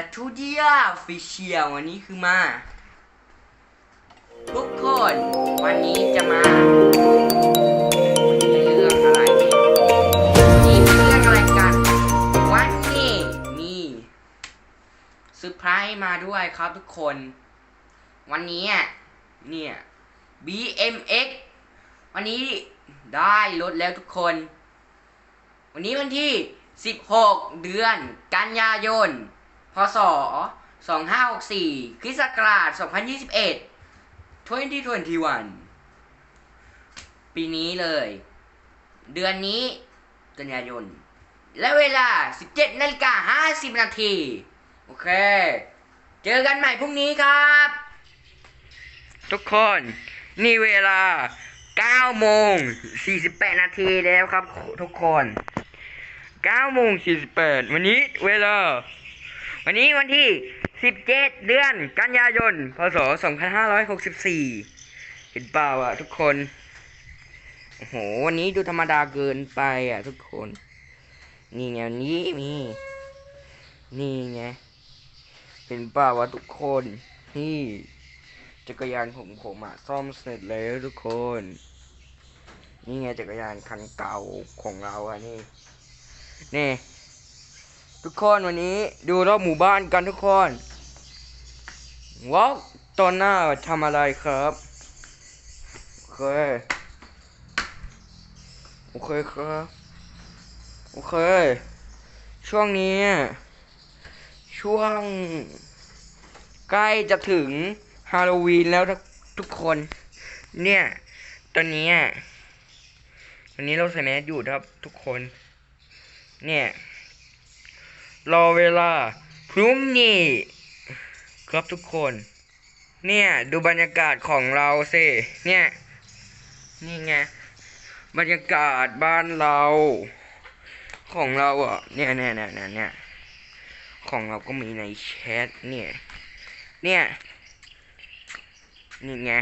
สตูดิโอฟิเชียลวันนี้คือมา ทุกคนวันนี้จะมาเรื่องอะไรนี่เรื่องอะไรกัน วันนี้มีเซอร์ไพรส์มาด้วยครับทุกคน วันนี้อะเนี่ย BMX วันนี้ได้รถแล้วทุกคน วันนี้วันที่ 16 เดือน กันยายน พศ 2564คริสต์ศักราช 2021 2021 ปีนี้เลย เดือนนี้กันยายน และเวลา 17นาฬิกา50 นาที โอเค เจอกันใหม่พรุ่งนี้ครับ ทุกคนนี่เวลา9โมง48 นาทีแล้วครับทุกคน9โมง48 วันนี้เวลา วันนี้วันที่ 17 เดือนกันยายน พศ 2564เห็นเปล่าอะทุกคน โอ้โห วันนี้ดูธรรมดาเกินไปอะทุกคน นี่ไงวันนี้มี นี่ไง เห็นเปล่าวะทุกคน นี่จักรยานของผมอะซ่อมเสร็จแล้วทุกคน นี่ไงจักรยานคันเก่าของเราอะนี่ นี่ ทุกคนวันนี้ดูรอบหมู่บ้านกันทุกคนว้าวตอนหน้าทำอะไรครับโอเคโอเคครับโอเค ช่วงนี้ ช่วง ใกล้จะถึงฮาโลวีนแล้วทุกทุกคน เนี่ย ตอนนี้อะวันนี้เราใส่แมสอยู่ครับทุกคน เนี่ย รอเวลาพรุ่งนี้ครับทุกคน เนี่ยดูบรรยากาศของเราสิเนี่ยนี่ไงบรรยากาศบ้านเรา ของเราอะเนี่ยเนี่ยเนี่ยเนี่ยของเราก็มีในแชทเนี่ยเนี่ยนี่ไง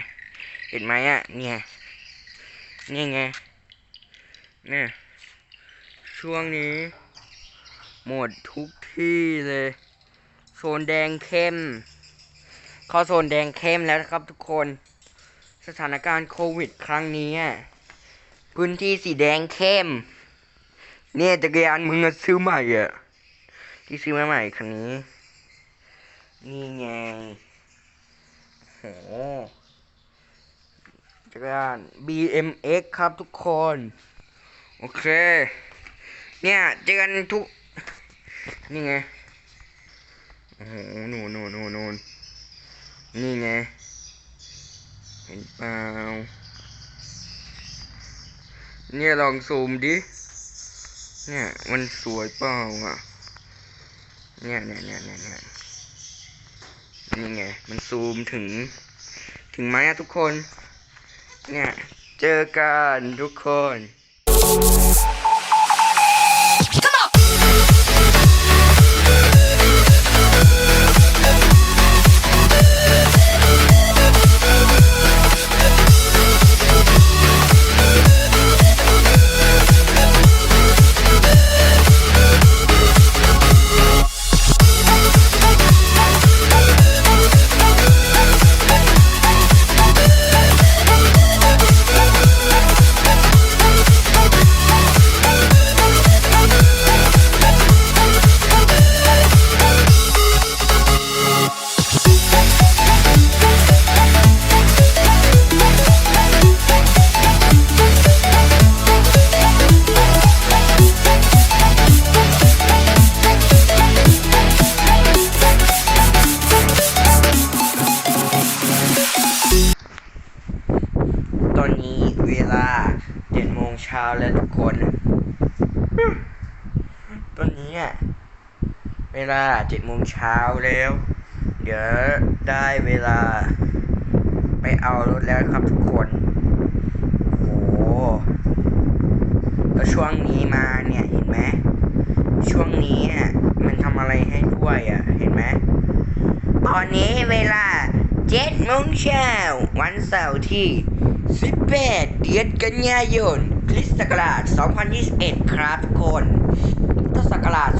เห็นไหมอะเนี่ยนี่ไงเนี่ยช่วงนี้ หมดทุกที่เลย โซนแดงเข้ม เข้าโซนแดงเข้มแล้วครับทุกคน สถานการณ์โควิด ครั้งนี้ พื้นที่สีแดงเข้ม เนี่ยจักรยานมึงอะซื้อใหม่อะ ที่ซื้อมาใหม่คันนี้ นี่ไงโหจักรยาน BMX ครับทุกคน โอเค เนี่ยเจอกันทุก นี่ไง โอ้โหนูนนูนนูนนูนนี่ไง เห็นเปล่า เนี่ยลองซูมดิ เนี่ยมันสวยเปล่าอะ เนี่ยเนี่ยเนี่ยเนี่ยเนี่ยนี่ไง มันซูมถึง ถึงไหมอะทุกคน เนี่ย เจอกันทุกคน ช้าแล้วทุกคน ตอนนี้อะเวลาเจ็ดโมงเช้าแล้ว เดี๋ยวได้เวลา ไปเอารถแล้วครับทุกคน โอ้โหแล้วช่วงนี้มาเนี่ยเห็นไหมช่วงนี้อะมันทำอะไรให้ด้วยอะ เห็นไหมตอนนี้เวลาเจ็ดโมงเช้าวันเสาร์ที่18เดือนกันยายน คริสต์ศักราช 2021 ครับทุกคนพุทธศักราช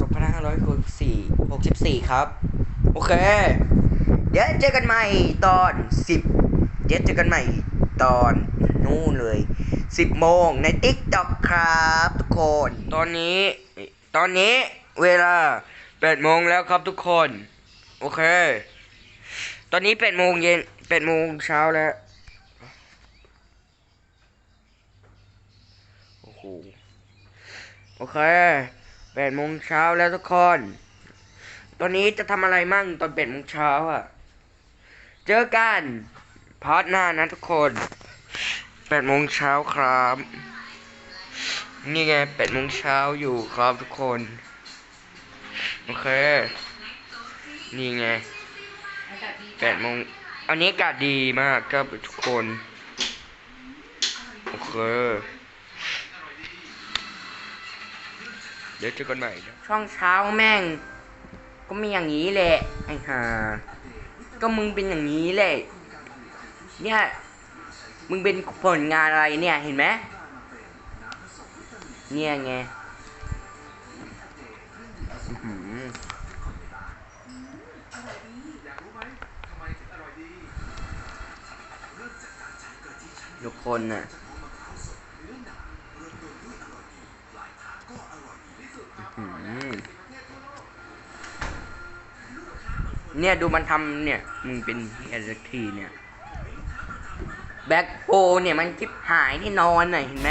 2564 64ครับ โอเค เดี๋ยวเจอกันใหม่ตอนสิบเดี๋ยวเจอกันใหม่ตอนนู่นเลยสิบโมงในติ๊กต็อกครับทุกคน ตอนนี้ ตอนนี้เวลาแปดโมงแล้วครับทุกคน โอเค ตอนนี้แปดโมงเย็นแปดโมงเช้าแล้ว โอ้โห โอเคแปดโมงเช้าแล้วทุกคน ตอนนี้จะทำอะไรมั่งตอนแปดโมงเช้าอะ เจอกันพาร์ทหน้านะทุกคนแปดโมงเช้าครับ นี่ไงแปดโมงเช้าอยู่ครับทุกคน โอเค นี่ไงแปดโมงอันนี้อากาศดีมากครับทุกคน โอเค เดี๋ยวเจอกันใหม่นะช่องเช้าแม่ง ก็มีอย่างนี้แหละไอ้ห่าก็มึงเป็นอย่างนี้แหละเนี่ยมึงเป็นผลงานอะไรเนี่ยเห็นไหมเนี่ยไงอื้อหือทุกคนน่ะ เนี่ยดูมันทำเนี่ยมึงเป็นเฮียสักทีเนี่ย แบ็คโปเนี่ยมันคลิปหายที่นอนน่ะเห็นไหม